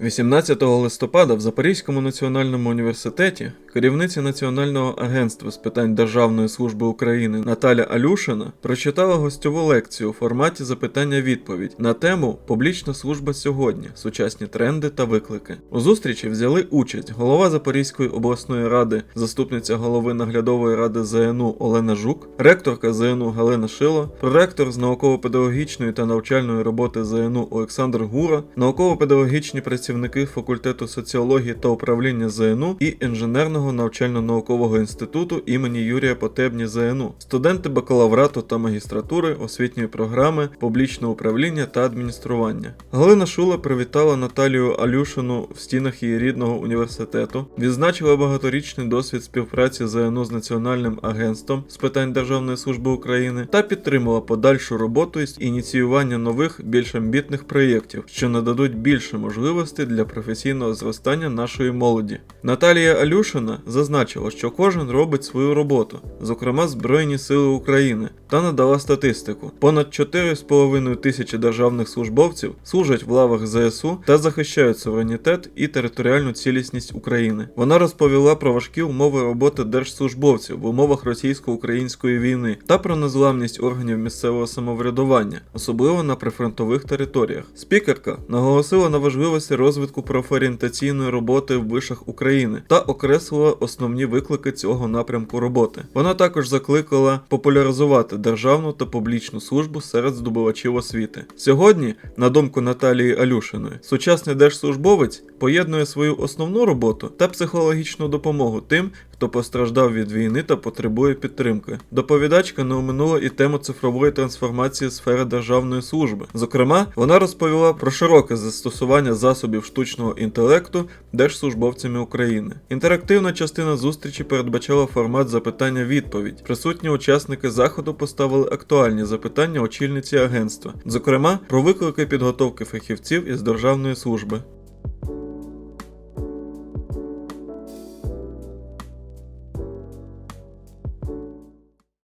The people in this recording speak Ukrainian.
18 листопада в Запорізькому національному університеті керівниця Національного агентства з питань Державної служби України Наталя Алюшина прочитала гостьову лекцію у форматі запитання-відповідь на тему Публічна служба сьогодні. Сучасні тренди та виклики. У зустрічі взяли участь голова Запорізької обласної ради, заступниця голови наглядової ради ЗНУ Олена Жук, ректорка ЗНУ Галина Шило, проректор з науково-педагогічної та навчальної роботи ЗНУ Олександр Гура, науково-педагогічні працівники факультету соціології та управління ЗНУ і інженерного навчально-наукового інституту імені Юрія Потебні ЗНУ, студенти бакалаврату та магістратури освітньої програми, публічне управління та адміністрування. Галина Шула привітала Наталію Алюшину в стінах її рідного університету, відзначила багаторічний досвід співпраці ЗНУ з Національним агентством з питань Державної служби України та підтримала подальшу роботу із ініціювання нових, більш амбітних проєктів, що нададуть більше можливостей для професійного зростання нашої молоді. Наталія Алюшина зазначила, що кожен робить свою роботу, зокрема Збройні Сили України, та надала статистику: понад 4,5 тисячі державних службовців служать в лавах ЗСУ та захищають суверенітет і територіальну цілісність України. Вона розповіла про важкі умови роботи держслужбовців в умовах російсько-української війни та про незламність органів місцевого самоврядування, особливо на прифронтових територіях. Спікерка наголосила на важливості розвитку профорієнтаційної роботи в вишах України та окреслила основні виклики цього напрямку роботи. Вона також закликала популяризувати державну та публічну службу серед здобувачів освіти. Сьогодні, на думку Наталії Алюшиної, сучасний держслужбовець поєднує свою основну роботу та психологічну допомогу тим, хто постраждав від війни та потребує підтримки. Доповідачка не оминула і тему цифрової трансформації сфери державної служби. Зокрема, вона розповіла про широке застосування засобів штучного інтелекту держслужбовцями України. Інтерактивна частина зустрічі передбачала формат запитання-відповідь. Присутні учасники заходу поставили актуальні запитання очільниці агентства, зокрема про виклики підготовки фахівців із державної служби.